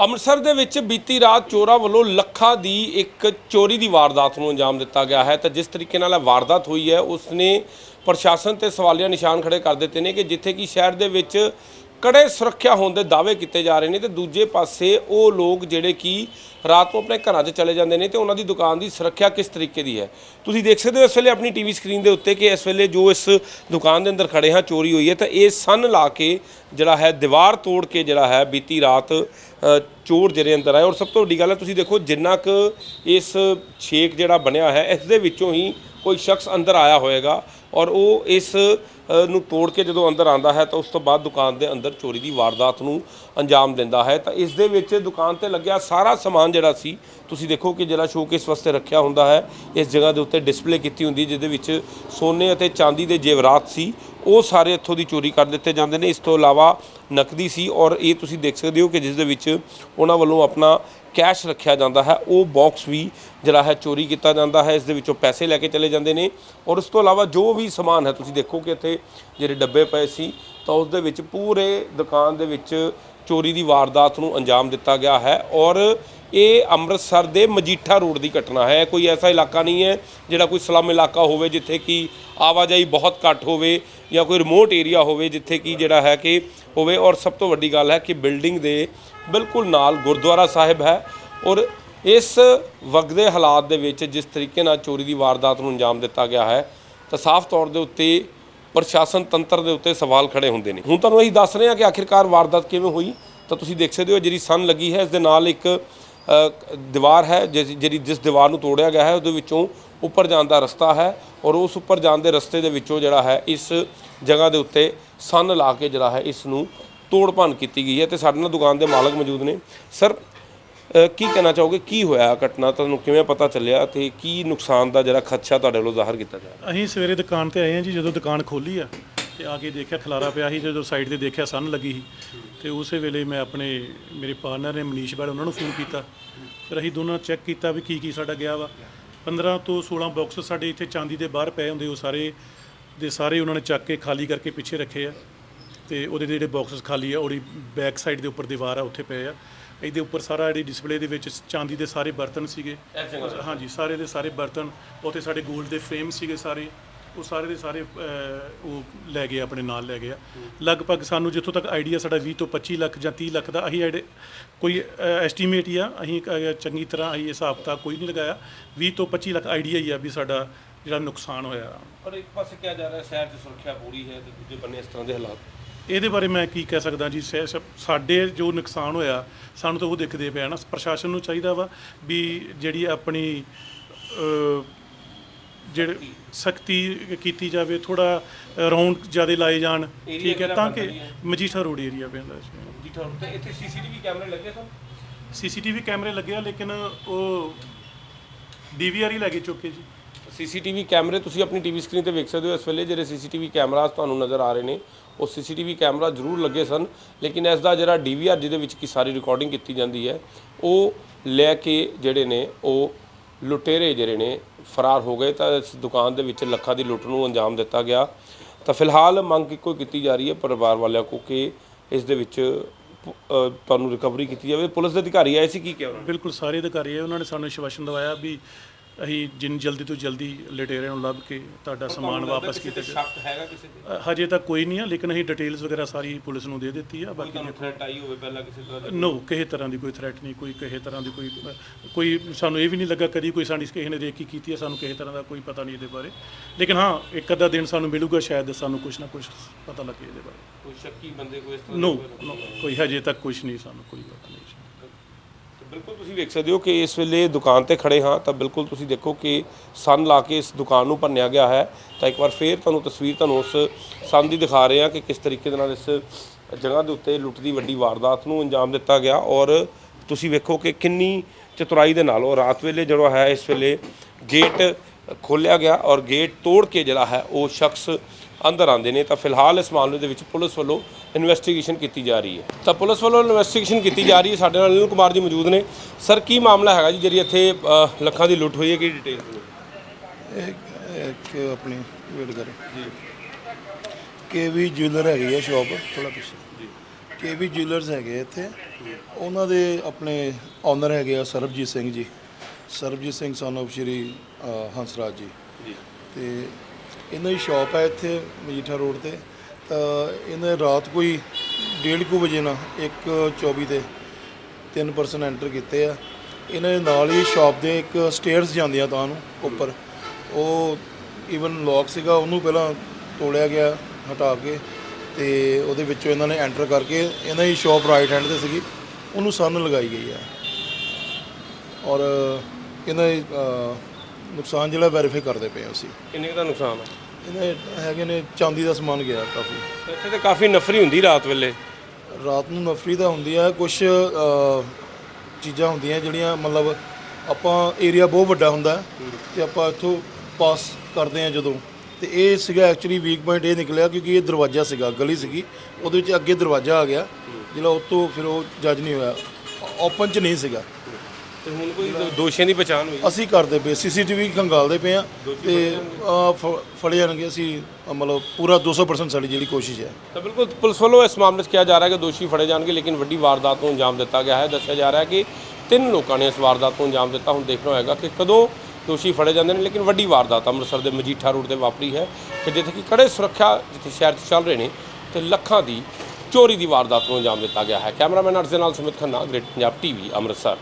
ਅੰਮ੍ਰਿਤਸਰ ਦੇ ਵਿੱਚ ਬੀਤੀ ਰਾਤ ਚੋਰਾਂ ਵੱਲੋਂ ਲੱਖਾਂ ਦੀ ਇੱਕ ਚੋਰੀ ਦੀ ਵਾਰਦਾਤ ਨੂੰ ਅੰਜਾਮ ਦਿੱਤਾ ਗਿਆ ਹੈ। ਤਾਂ ਜਿਸ ਤਰੀਕੇ ਨਾਲ ਇਹ ਵਾਰਦਾਤ ਹੋਈ ਹੈ ਉਸ ਨੇ ਪ੍ਰਸ਼ਾਸਨ ਤੇ ਸਵਾਲੀਆ ਨਿਸ਼ਾਨ ਖੜੇ ਕਰ ਦਿੱਤੇ ਨੇ ਕਿ ਜਿੱਥੇ ਕਿ ਸ਼ਹਿਰ ਦੇ ਵਿੱਚ ਕੜੇ ਸੁਰੱਖਿਆ ਹੋਣ ਦੇ ਦਾਅਵੇ ਕੀਤੇ ਜਾ ਰਹੇ ਨੇ ਤੇ ਦੂਜੇ ਪਾਸੇ ਉਹ ਲੋਕ ਜਿਹੜੇ ਕਿ ਰਾਤ ਨੂੰ ਆਪਣੇ ਘਰਾਂ 'ਚ ਚਲੇ ਜਾਂਦੇ ਨੇ ਤੇ ਉਹਨਾਂ ਦੀ ਦੁਕਾਨ ਦੀ ਸੁਰੱਖਿਆ ਕਿਸ ਤਰੀਕੇ ਦੀ ਹੈ? ਤੁਸੀਂ ਦੇਖ ਸਕਦੇ ਹੋ ਇਸ ਵੇਲੇ ਆਪਣੀ ਟੀਵੀ ਸਕਰੀਨ ਦੇ ਉੱਤੇ ਕਿ ਇਸ ਵੇਲੇ ਜੋ ਇਸ ਦੁਕਾਨ ਦੇ ਅੰਦਰ ਖੜੇ ਹਾਂ, ਚੋਰੀ ਹੋਈ ਹੈ ਤਾਂ ਇਹ ਸੰਨ ਲਾ ਕੇ ਜਿਹੜਾ ਹੈ, ਦੀਵਾਰ ਤੋੜ ਕੇ ਜਿਹੜਾ ਹੈ, ਬੀਤੀ ਰਾਤ ਚੋਰ ਜਿਹੜੇ ਅੰਦਰ ਆਏ। ਔਰ ਸਭ ਤੋਂ ਵੱਡੀ ਗੱਲ ਹੈ, ਤੁਸੀਂ ਦੇਖੋ ਜਿੰਨਾ ਕੁ ਇਸ ਛੇਕ ਜਿਹੜਾ ਬਣਿਆ ਹੈ, ਇਸ ਦੇ ਵਿੱਚੋਂ ਹੀ ਕੋਈ ਸ਼ਖਸ ਅੰਦਰ ਆਇਆ ਹੋਏਗਾ ਔਰ ਉਹ ਇਸ ਨੂੰ ਤੋੜ ਕੇ ਜਦੋਂ ਅੰਦਰ ਆਂਦਾ ਹੈ ਤਾਂ ਉਸ ਤੋਂ ਬਾਅਦ ਦੁਕਾਨ ਦੇ ਅੰਦਰ ਚੋਰੀ ਦੀ ਵਾਰਦਾਤ ਨੂੰ ਅੰਜਾਮ ਦਿੰਦਾ ਹੈ। ਤਾਂ ਇਸ ਦੇ ਵਿੱਚ ਦੁਕਾਨ ਤੇ ਲੱਗਿਆ ਸਾਰਾ ਸਮਾਨ ਜਿਹੜਾ ਸੀ, ਤੁਸੀਂ ਦੇਖੋ ਕਿ ਜਿਹੜਾ ਸ਼ੋਕੇਸ ਵਾਸਤੇ ਰੱਖਿਆ ਹੁੰਦਾ ਹੈ, ਇਸ ਜਗ੍ਹਾ ਦੇ ਉੱਤੇ ਡਿਸਪਲੇ ਕੀਤੀ ਹੁੰਦੀ ਜਿਹਦੇ ਵਿੱਚ ਸੋਨੇ ਅਤੇ ਚਾਂਦੀ ਦੇ ਜੇਵਰਾਤ ਸੀ। ਉਹ ਸਾਰੇ ਇੱਥੋਂ ਦੀ ਚੋਰੀ ਕਰ ਦਿੱਤੇ ਜਾਂਦੇ ਨੇ। ਇਸ ਤੋਂ ਇਲਾਵਾ ਨਕਦੀ ਸੀ ਔਰ ਇਹ ਤੁਸੀਂ ਦੇਖ ਸਕਦੇ ਹੋ ਕਿ ਜਿਸ ਦੇ ਵਿੱਚ ਉਹਨਾਂ ਵੱਲੋਂ ਆਪਣਾ ਕੈਸ਼ ਰੱਖਿਆ ਜਾਂਦਾ ਹੈ। ਉਹ ਬਾਕਸ ਵੀ ਜਿਹੜਾ ਹੈ ਚੋਰੀ ਕੀਤਾ ਜਾਂਦਾ ਹੈ। ਇਸ ਦੇ ਵਿੱਚੋਂ ਪੈਸੇ ਲੈ ਕੇ ਚਲੇ ਜਾਂਦੇ ਨੇ ਔਰ ਇਸ ਤੋਂ ਇਲਾਵਾ ਜੋ ਵੀ ਸਮਾਨ ਹੈ, ਤੁਸੀਂ ਦੇਖੋ ਕਿ ਇੱਥੇ ਜਿਹੜੇ ਡੱਬੇ ਪਏ ਸੀ, ਤਾਂ ਉਸ ਦੇ ਵਿੱਚ ਪੂਰੇ ਦੁਕਾਨ ਦੇ ਵਿੱਚ ਚੋਰੀ ਦੀ ਵਾਰਦਾਤ ਨੂੰ ਅੰਜਾਮ ਦਿੱਤਾ ਗਿਆ ਹੈ। ਔਰ ਇਹ ਅੰਮ੍ਰਿਤਸਰ ਦੇ ਮਜੀਠਾ ਰੋਡ ਦੀ ਘਟਨਾ ਹੈ। ਕੋਈ ਐਸਾ ਇਲਾਕਾ ਨਹੀਂ ਹੈ ਜਿਹੜਾ ਕੋਈ ਸਲਮ ਇਲਾਕਾ ਹੋਵੇ, ਜਿੱਥੇ ਕਿ ਆਵਾਜਾਈ ਬਹੁਤ ਘੱਟ ਹੋਵੇ ਜਾਂ ਕੋਈ ਰਿਮੋਟ ਏਰੀਆ ਹੋਵੇ, ਜਿੱਥੇ ਕਿ ਜਿਹੜਾ ਹੈ ਕਿ ਹੋਵੇ। ਔਰ ਸਭ ਤੋਂ ਵੱਡੀ ਗੱਲ ਹੈ ਕਿ ਬਿਲਡਿੰਗ ਦੇ ਬਿਲਕੁਲ ਨਾਲ ਗੁਰਦੁਆਰਾ ਸਾਹਿਬ ਹੈ ਔਰ ਇਸ ਵਗਦੇ ਹਾਲਾਤ ਦੇ ਵਿੱਚ ਜਿਸ ਤਰੀਕੇ ਨਾਲ ਚੋਰੀ ਦੀ ਵਾਰਦਾਤ ਨੂੰ ਅੰਜਾਮ ਦਿੱਤਾ ਗਿਆ ਹੈ, ਤਾਂ ਸਾਫ਼ ਤੌਰ ਦੇ ਉੱਤੇ ਪ੍ਰਸ਼ਾਸਨ ਤੰਤਰ ਦੇ ਉੱਤੇ ਸਵਾਲ ਖੜੇ ਹੁੰਦੇ ਨੇ। ਹੁਣ ਤੁਹਾਨੂੰ ਅਸੀਂ ਦੱਸ ਰਹੇ ਹਾਂ ਕਿ ਆਖਿਰਕਾਰ ਵਾਰਦਾਤ ਕਿਵੇਂ ਹੋਈ, ਤਾਂ ਤੁਸੀਂ ਦੇਖ ਸਕਦੇ ਹੋ ਜਿਹੜੀ ਸਨ ਲੱਗੀ ਹੈ, ਇਸ ਦੇ ਨਾਲ ਇੱਕ ਦੀਵਾਰ ਹੈ ਜਿਸ- ਜਿਹੜੀ ਜਿਸ ਦੀਵਾਰ ਨੂੰ ਤੋੜਿਆ ਗਿਆ ਹੈ ਉਹਦੇ ਵਿੱਚੋਂ ਉੱਪਰ ਜਾਣ ਦਾ ਰਸਤਾ ਹੈ ਔਰ ਉਸ ਉੱਪਰ ਜਾਣ ਦੇ ਰਸਤੇ ਦੇ ਵਿੱਚੋਂ ਜਿਹੜਾ ਹੈ ਇਸ ਜਗ੍ਹਾ ਦੇ ਉੱਤੇ ਸੰਨ ਲਾ ਕੇ ਜਿਹੜਾ ਹੈ ਇਸ ਨੂੰ ਤੋੜ ਭੰਨ ਕੀਤੀ ਗਈ ਹੈ ਤੇ ਸਾਡੇ ਨਾਲ ਦੁਕਾਨ ਦੇ ਮਾਲਕ ਮੌਜੂਦ ਨੇ। ਸਰ ਅ, ਕੀ ਕਹਿਣਾ ਚਾਹੋਗੇ? ਕੀ ਹੋਇਆ ਘਟਨਾ? ਤੁਹਾਨੂੰ ਕਿਵੇਂ ਪਤਾ ਚੱਲਿਆ ਤੇ ਕੀ ਨੁਕਸਾਨ ਦਾ ਜਿਹੜਾ ਖਦਸ਼ਾ ਤੁਹਾਡੇ ਵੱਲੋਂ ਜ਼ਾਹਰ ਕੀਤਾ ਜਾ ਅਸੀਂ ਸਵੇਰੇ ਦੁਕਾਨ ਤੇ ਆਏ ਹਾਂ ਜੀ ਜਦੋਂ ਦੁਕਾਨ ਖੋਲੀ ਆ ਤੇ ਆ ਕੇ ਦੇਖਿਆ ਖਲਾਰਾ ਪਿਆ ਸੀ ਜਦੋਂ ਸਾਈਡ ਤੇ ਦੇਖਿਆ ਸੰਨ ਲੱਗੀ ਸੀ। ਤੇ ਉਸੇ ਵੇਲੇ ਮੈਂ ਆਪਣੇ ਮੇਰੇ ਪਾਰਟਨਰ ਨੇ ਮਨੀਸ਼ ਬਾੜ ਉਹਨਾਂ ਨੂੰ ਫੋਨ ਕੀਤਾ। ਫਿਰ ਅਸੀਂ ਦੋਨਾਂ ਚੈੱਕ ਕੀਤਾ ਵੀ ਕੀ ਕੀ ਸਾਡਾ ਗਿਆ ਵਾ। 15 ਤੋਂ 16 ਬਾਕਸ ਸਾਡੇ ਇੱਥੇ ਚਾਂਦੀ ਦੇ ਬਾਹਰ ਪਏ ਹੁੰਦੇ ਉਹ ਸਾਰੇ ਦੇ ਸਾਰੇ ਉਹਨਾਂ ਨੇ ਚੱਕ ਕੇ ਖਾਲੀ ਕਰਕੇ ਪਿੱਛੇ ਰੱਖੇ ਆ। ਤੇ ਉਹਦੇ ਜਿਹੜੇ ਬਾਕਸਸ ਖਾਲੀ ਆ ਉਹਦੀ ਬੈਕ ਸਾਈਡ ਦੇ ਉੱਪਰ ਦੀਵਾਰ ਆ ਉੱਥੇ ਪਏ ਆ। ਇਹਦੇ ਉੱਪਰ ਸਾਰਾ ਜਿਹੜੀ ਡਿਸਪਲੇ ਦੇ ਵਿੱਚ ਚਾਂਦੀ ਦੇ ਸਾਰੇ ਬਰਤਨ ਸੀਗੇ। ਹਾਂਜੀ ਸਾਰੇ ਦੇ ਸਾਰੇ ਬਰਤਨ ਉੱਥੇ ਸਾਡੇ 골ਡ ਦੇ ਫਰੇਮ ਸੀਗੇ ਸਾਰੇ। ਉਹ ਸਾਰੇ ਦੇ ਸਾਰੇ ਅਹ, ਉਹ ਲੈ ਗਏ ਆਪਣੇ ਨਾਲ ਲੈ ਗਏ ਆ। ਲਗਭਗ ਸਾਨੂੰ ਜਿੱਥੋਂ ਤੱਕ ਆਈਡੀਆ ਸਾਡਾ 20 ਤੋਂ 25 ਲੱਖ ਜਾਂ 30 ਲੱਖ ਦਾ ਅਸੀਂ ਆਈਡੀ ਕੋਈ ਐਸਟੀਮੇਟ ਹੀ ਆ ਅਸੀਂ ਅਹ, ਚੰਗੀ ਤਰ੍ਹਾਂ ਅਸੀਂ ਹਿਸਾਬ ਤਾਂ ਕੋਈ ਨਹੀਂ ਲਗਾਇਆ। 20 ਤੋਂ 25 ਲੱਖ ਆਈਡੀਆ ਹੀ ਆ ਵੀ ਸਾਡਾ ਜਿਹੜਾ ਨੁਕਸਾਨ ਹੋਇਆ। ਪਰ ਇੱਕ ਪਾਸੇ ਕਿਹਾ ਜਾ ਰਿਹਾ ਸ਼ਹਿਰ 'ਚ ਸੁਰੱਖਿਆ ਪੂਰੀ ਹੈ ਤੇ ਦੂਜੇ ਬੰਨੇ ਇਸ ਤਰ੍ਹਾਂ ਦੇ ਹਾਲਾਤ। ਇਹਦੇ ਬਾਰੇ ਮੈਂ ਕੀ ਕਹਿ ਸਕਦਾ ਜੀ ਸੈ- ਸੈ- ਸਾਡੇ ਜੋ ਨੁਕਸਾਨ ਹੋਇਆ ਸਾਨੂੰ ਤਾਂ ਉਹ ਦਿਖਦੇ ਪਿਆ ਨਾ। ਪ੍ਰਸ਼ਾਸਨ ਨੂੰ ਚਾਹੀਦਾ ਵਾ ਵੀ ਜਿਹੜੀ ਆਪਣੀ ਅਹ, ਜਿਹੜੇ ਸਖਤੀ ਕੀਤੀ ਜਾਵੇ ਥੋੜਾ ਰਾਉਂਡ ਜ਼ਿਆਦਾ ਲਾਏ ਜਾਣ ਠੀਕ ਹੈ ਕਿਹੜਾ ਤਾਂ ਪੈਂਦਾ ਕਿ ਜੀ? ਮਜੀਠਾ ਰੋਡ ਏਰੀਆ ਪੈਂਦਾ ਜੀ। ਤੁਹਾਨੂੰ ਤੇ ਇੱਥੇ ਸੀਸੀਟੀਵੀ ਕੈਮਰੇ ਲੱਗੇ ਸਨ ਸੀਸੀਟੀਵੀ ਕੈਮਰੇ ਲੱਗੇ ਆ ਲੇਕਿਨ ਉਹ ਡੀਵੀਆਰ ਹੀ ਲੈ ਕੇ ਚੁੱਕੇ ਜੀ। ਸੀਸੀਟੀਵੀ ਕੈਮਰੇ ਤੁਸੀਂ ਆਪਣੀ ਟੀਵੀ ਸਕਰੀਨ ਤੇ ਵੇਖ ਸਕਦੇ ਹੋ ਇਸ ਵੇਲੇ ਜਿਹੜੇ ਸੀਸੀਟੀਵੀ ਕੈਮਰਾਸ ਤੁਹਾਨੂੰ ਨਜ਼ਰ ਆ ਰਹੇ ਨੇ ਉਹ ਸੀਸੀਟੀਵੀ ਕੈਮਰਾ ਜ਼ਰੂਰ ਲੱਗੇ ਸਨ ਲੇਕਿਨ ਇਸ ਦਾ ਜਿਹੜਾ ਡੀਵੀਆਰ ਜਿਹਦੇ ਵਿੱਚ ਕੀ ਸਾਰੀ ਰਿਕਾਰਡਿੰਗ ਕੀਤੀ ਜਾਂਦੀ ਹੈ ਉਹ ਲੈ ਕੇ ਜਿਹੜੇ ਨੇ ਉਹ ਲੁਟੇਰੇ ਜਿਹੜੇ ਨੇ ਫਰਾਰ ਹੋ ਗਏ ਤਾਂ ਇਸ ਦੁਕਾਨ ਦੇ ਵਿੱਚ ਲੱਖਾਂ ਦੀ ਲੁੱਟ ਨੂੰ ਅੰਜਾਮ ਦਿੱਤਾ ਗਿਆ। ਤਾਂ ਫਿਲਹਾਲ ਮੰਗ ਇੱਕੋ ਹੀ ਕੀਤੀ ਜਾ ਰਹੀ ਹੈ ਪਰਿਵਾਰ ਵਾਲਿਆਂ ਕੋ ਕਿ ਇਸ ਦੇ ਵਿੱਚ ਤੁਹਾਨੂੰ ਰਿਕਵਰੀ ਕੀਤੀ ਜਾਵੇ। ਪੁਲਿਸ ਦੇ ਅਧਿਕਾਰੀ ਆਏ ਸੀ, ਕੀ ਕਿਹਾ ਉਹਨਾਂ ਨੇ? ਬਿਲਕੁਲ, ਸਾਰੇ ਅਧਿਕਾਰੀ ਆਏ। ਉਹਨਾਂ ਨੇ ਸਾਨੂੰ ਵਿਸ਼ਵਾਸਨ ਦਵਾਇਆ ਵੀ ਅਸੀਂ ਜਿੰਨ ਜਲਦੀ ਤੋਂ ਜਲਦੀ ਲਟੇਰਿਆਂ ਨੂੰ ਲੱਭ ਕੇ ਤੁਹਾਡਾ ਸਮਾਨ ਵਾਪਸ ਕੀਤਾ ਜਾਵੇ ਸ਼ੱਕ ਹੈਗਾ ਕਿਸੇ ਤੇ? ਹਜੇ ਤੱਕ ਕੋਈ ਨਹੀਂ ਆ ਲੇਕਿਨ ਅਸੀਂ ਡਿਟੇਲਸ ਵਗੈਰਾ ਸਾਰੀ ਪੁਲਿਸ ਨੂੰ ਦੇ ਦਿੱਤੀ ਆ ਬਾਕੀ ਤੁਹਾਨੂੰ ਥ੍ਰੈਟ ਆਈ ਹੋਵੇ ਪਹਿਲਾਂ ਕਿਸੇ ਤਰ੍ਹਾਂ ਦੀ? ਨੋ ਕਿਸੇ ਤਰ੍ਹਾਂ ਦੀ ਕੋਈ ਥ੍ਰੈਟ ਨਹੀਂ ਕੋਈ ਕਿਸੇ ਤਰ੍ਹਾਂ ਦੀ ਕੋਈ ਕੋਈ ਸਾਨੂੰ ਇਹ ਵੀ ਨਹੀਂ ਲੱਗਾ ਕਦੀ ਕੋਈ ਸਾਡੀ ਕਿਸੇ ਨੇ ਰੇਕੀ ਕੀਤੀ ਹੈ ਸਾਨੂੰ ਕਿਸੇ ਤਰ੍ਹਾਂ ਦਾ ਕੋਈ ਪਤਾ ਨਹੀਂ ਇਹਦੇ ਬਾਰੇ। ਲੇਕਿਨ ਹਾਂ ਇੱਕ ਅੱਧਾ ਦਿਨ ਸਾਨੂੰ ਮਿਲੂਗਾ ਸ਼ਾਇਦ ਸਾਨੂੰ ਕੁਝ ਨਾ ਕੁਝ ਪਤਾ ਲੱਗੇ ਇਹਦੇ ਬਾਰੇ। ਕੋਈ ਸ਼ੱਕੀ ਬੰਦੇ ਕੋਈ ਇਸ ਤਰ੍ਹਾਂ ਨੋ ਕੋਈ? ਹਜੇ ਤੱਕ ਕੁਝ ਨਹੀਂ ਸਾਨੂੰ ਕੋਈ ਪਤਾ ਨਹੀਂ। ਤੇ ਬਿਲਕੁਲ ਤੁਸੀਂ ਵੇਖ ਸਕਦੇ ਹੋ ਕਿ ਇਸ ਵੇਲੇ ਦੁਕਾਨ ਤੇ ਖੜੇ ਹਾਂ ਤਾਂ ਬਿਲਕੁਲ ਤੁਸੀਂ ਦੇਖੋ ਕਿ ਸੰਨ ਲਾ ਕੇ ਇਸ ਦੁਕਾਨ ਨੂੰ ਭੰਨਿਆ ਗਿਆ ਹੈ। ਤਾਂ ਇੱਕ ਵਾਰ ਫੇਰ ਤੁਹਾਨੂੰ ਤਸਵੀਰ ਤੁਹਾਨੂੰ ਉਸ ਸੰਨ ਦੀ ਦਿਖਾ ਰਹੇ ਹਾਂ ਕਿ ਕਿਸ ਤਰੀਕੇ ਦੇ ਨਾਲ ਇਸ ਜਗ੍ਹਾ ਦੇ ਉੱਤੇ ਲੁੱਟ ਦੀ ਵੱਡੀ ਵਾਰਦਾਤ ਨੂੰ ਅੰਜਾਮ ਦਿੱਤਾ ਗਿਆ ਔਰ ਤੁਸੀਂ ਵੇਖੋ ਕਿ ਕਿੰਨੀ ਚਤੁਰਾਈ ਦੇ ਨਾਲ ਉਹ ਰਾਤ ਵੇਲੇ ਜਿਹੜਾ ਹੈ ਇਸ ਵੇਲੇ ਗੇਟ ਖੋਲ੍ਹਿਆ ਗਿਆ ਔਰ ਗੇਟ ਤੋੜ ਕੇ ਜਿਹੜਾ ਹੈ ਉਹ ਸ਼ਖਸ ਅੰਦਰ ਆਉਂਦੇ ਨੇ ਤਾਂ ਫਿਲਹਾਲ ਇਸ ਮਾਮਲੇ ਦੇ ਵਿੱਚ ਪੁਲਿਸ ਵੱਲੋਂ ਇਨਵੈਸਟੀਗੇਸ਼ਨ ਕੀਤੀ ਜਾ ਰਹੀ ਹੈ। ਤਾਂ ਪੁਲਿਸ ਵੱਲੋਂ ਇਨਵੈਸਟੀਗੇਸ਼ਨ ਕੀਤੀ ਜਾ ਰਹੀ ਹੈ। ਸਾਡੇ ਨਾਲ ਅਨਿਲ ਕੁਮਾਰ ਜੀ ਮੌਜੂਦ ਨੇ। ਸਰ ਕੀ ਮਾਮਲਾ ਹੈਗਾ ਜੀ ਜਿਹੜੀ ਇੱਥੇ ਅ, ਲੱਖਾਂ ਦੀ ਲੁੱਟ ਹੋਈ ਹੈ? ਕੀ ਡਿਟੇਲ ਇੱਕ ਆਪਣੀ ਵੇਟ ਕਰ। ਜੀ ਕੇ ਵੀ ਜੁਐਲਰ ਹੈਗੀ ਹੈ ਸ਼ਾਪ ਥੋੜਾ ਪਿੱਛੇ। ਕੇਵੀ ਜੁਐਲਰਸ ਹੈਗੇ ਇੱਥੇ। ਉਹਨਾਂ ਦੇ ਆਪਣੇ ਓਨਰ ਹੈਗੇ ਆ ਸਰਬਜੀਤ ਸਿੰਘ ਜੀ। ਸਰਬਜੀਤ ਸਿੰਘ son of ਸ਼੍ਰੀ ਅ, ਹੰਸਰਾਜ ਜੀ। ਜੀ। ਤੇ ਇਹਨਾਂ ਦੀ ਸ਼ਾਪ ਹੈ ਇੱਥੇ ਮਜੀਠਾ ਰੋਡ ਤੇ। ਤਾਂ ਇਹਨੇ ਰਾਤ ਕੋਈ 1:30 ਵਜੇ ਨਾ 1:24 ਤੇ ਤਿੰਨ ਪਰਸਨ ਐਂਟਰ ਕੀਤੇ ਆ। ਇਹਨਾਂ ਦੇ ਨਾਲ ਹੀ ਸ਼ਾਪ ਦੇ ਇੱਕ ਸਟੇਅਰਸ ਜਾਂਦੀਆਂ ਤਾਂ ਨੂੰ ਉੱਪਰ। ਉਹ ਈਵਨ ਲੌਕ ਸੀਗਾ, ਉਹਨੂੰ ਪਹਿਲਾਂ ਤੋੜਿਆ ਗਿਆ, ਹਟਾ ਕੇ ਤੇ ਉਹਦੇ ਵਿੱਚੋਂ ਇਹਨਾਂ ਨੇ ਐਂਟਰ ਕਰਕੇ ਇਹਨਾਂ ਦੀ ਸ਼ਾਪ ਰਾਈਟ ਹੈਂਡ ਤੇ ਸੀਗੀ, ਉਹਨੂੰ ਸੰਨ ਲਗਾਈ ਗਈ ਆ। ਔਰ ਇਹਨਾਂ ਦੇ ਨੁਕਸਾਨ ਜਿਹੜਾ ਵੈਰੀਫਾਈ ਕਰਦੇ ਪਏ ਹਾਂ ਅਸੀਂ। ਕਿੰਨੇ ਦਾ ਨੁਕਸਾਨ ਹੈ ਇਹਨੇ ਹੈਗੇ ਨੇ ਚਾਂਦੀ ਦਾ ਸਮਾਨ ਗਿਆ ਕਾਫੀ। ਇੱਥੇ ਤੇ ਕਾਫੀ ਨਫਰੀ ਹੁੰਦੀ ਰਾਤ ਵੇਲੇ। ਰਾਤ ਨੂੰ ਨਫਰੀ ਦਾ ਹੁੰਦੀ ਆ ਕੁਝ ਚੀਜ਼ਾਂ ਹੁੰਦੀਆਂ ਜਿਹੜੀਆਂ ਮਤਲਬ ਆਪਾਂ ਏਰੀਆ ਬਹੁਤ ਵੱਡਾ ਹੁੰਦਾ ਹੈ ਤੇ ਆਪਾਂ ਇੱਥੋਂ ਪਾਸ ਕਰਦੇ ਆ ਜਦੋਂ। ਤੇ ਇਹ ਸੀਗਾ ਐਕਚੁਅਲੀ ਵੀਕ ਪੁਆਇੰਟ ਇਹ ਨਿਕਲਿਆ ਕਿਉਂਕਿ ਇਹ ਦਰਵਾਜ਼ਾ ਸੀਗਾ ਗਲੀ ਸੀਗੀ। ਉਹਦੇ ਵਿੱਚ ਅੱਗੇ ਦਰਵਾਜ਼ਾ ਆ ਗਿਆ। ਜਿਹੜਾ ਉਤੋਂ ਫਿਰ ਉਹ ਜੱਜ ਨਹੀਂ ਹੋਇਆ। ਓਪਨ ਚ ਨਹੀਂ ਸੀਗਾ। ਤੇ ਹੁਣ ਕੋਈ ਦੋਸ਼ੀਆਂ ਦੀ ਪਛਾਣ ਹੋਈ। ਅਸੀਂ ਕਰਦੇ ਪਏ ਸੀਸੀਟੀਵੀ ਖੰਗਾਲਦੇ ਪਏ ਆ ਤੇ ਅਹ, ਫ- ਫੜੇ ਜਾਣਗੇ ਅਸੀਂ ਅਹ, ਮਤਲਬ ਪੂਰਾ 200% ਸਾਡੀ ਜਿਹੜੀ ਕੋਸ਼ਿਸ਼ ਹੈ। ਤਾਂ ਬਿਲਕੁਲ ਪੁਲਿਸ ਵੱਲੋਂ ਇਸ ਮਾਮਲੇ 'ਚ ਕਿਹਾ ਜਾ ਰਿਹਾ ਹੈ ਕਿ ਦੋਸ਼ੀ ਫੜੇ ਜਾਣਗੇ ਲੇਕਿਨ ਵੱਡੀ ਵਾਰਦਾਤ ਨੂੰ ਅੰਜਾਮ ਦਿੱਤਾ ਗਿਆ ਹੈ। ਦੱਸਿਆ ਜਾ ਰਿਹਾ ਹੈ ਕਿ ਤਿੰਨ ਲੋਕਾਂ ਨੇ ਇਸ ਵਾਰਦਾਤ ਨੂੰ ਅੰਜਾਮ ਦਿੱਤਾ। ਹੁਣ ਦੇਖਣਾ ਹੋਏਗਾ ਕਿ ਕਦੋਂ ਦੋਸ਼ੀ ਫੜੇ ਜਾਂਦੇ ਨੇ ਲੇਕਿਨ ਵੱਡੀ ਵਾਰਦਾਤ ਅੰਮ੍ਰਿਤਸਰ ਦੇ ਮਜੀਠਾ ਰੋਡ ਤੇ ਵਾਪਰੀ ਹੈ ਕਿ ਜਿੱਥੇ ਕਿ ਕੜੇ ਸੁਰੱਖਿਆ ਜਿੱਥੇ ਸ਼ਹਿਰ 'ਚ ਚੱਲ ਰਹੇ ਨੇ ਤੇ ਲੱਖਾਂ ਦੀ ਚੋਰੀ ਦੀ ਵਾਰਦਾਤ ਨੂੰ ਅੰਜਾਮ ਦਿੱਤਾ ਗਿਆ ਹੈ। ਕੈਮਰਾਮੈਨ ਅਰਜ਼ ਦੇ ਨਾਲ ਸੁਮਿਤ ਖੰਨਾ ਗ੍ਰੇਟ ਪੰਜਾਬ ਟੀਵੀ ਅੰਮ੍ਰਿਤਸਰ।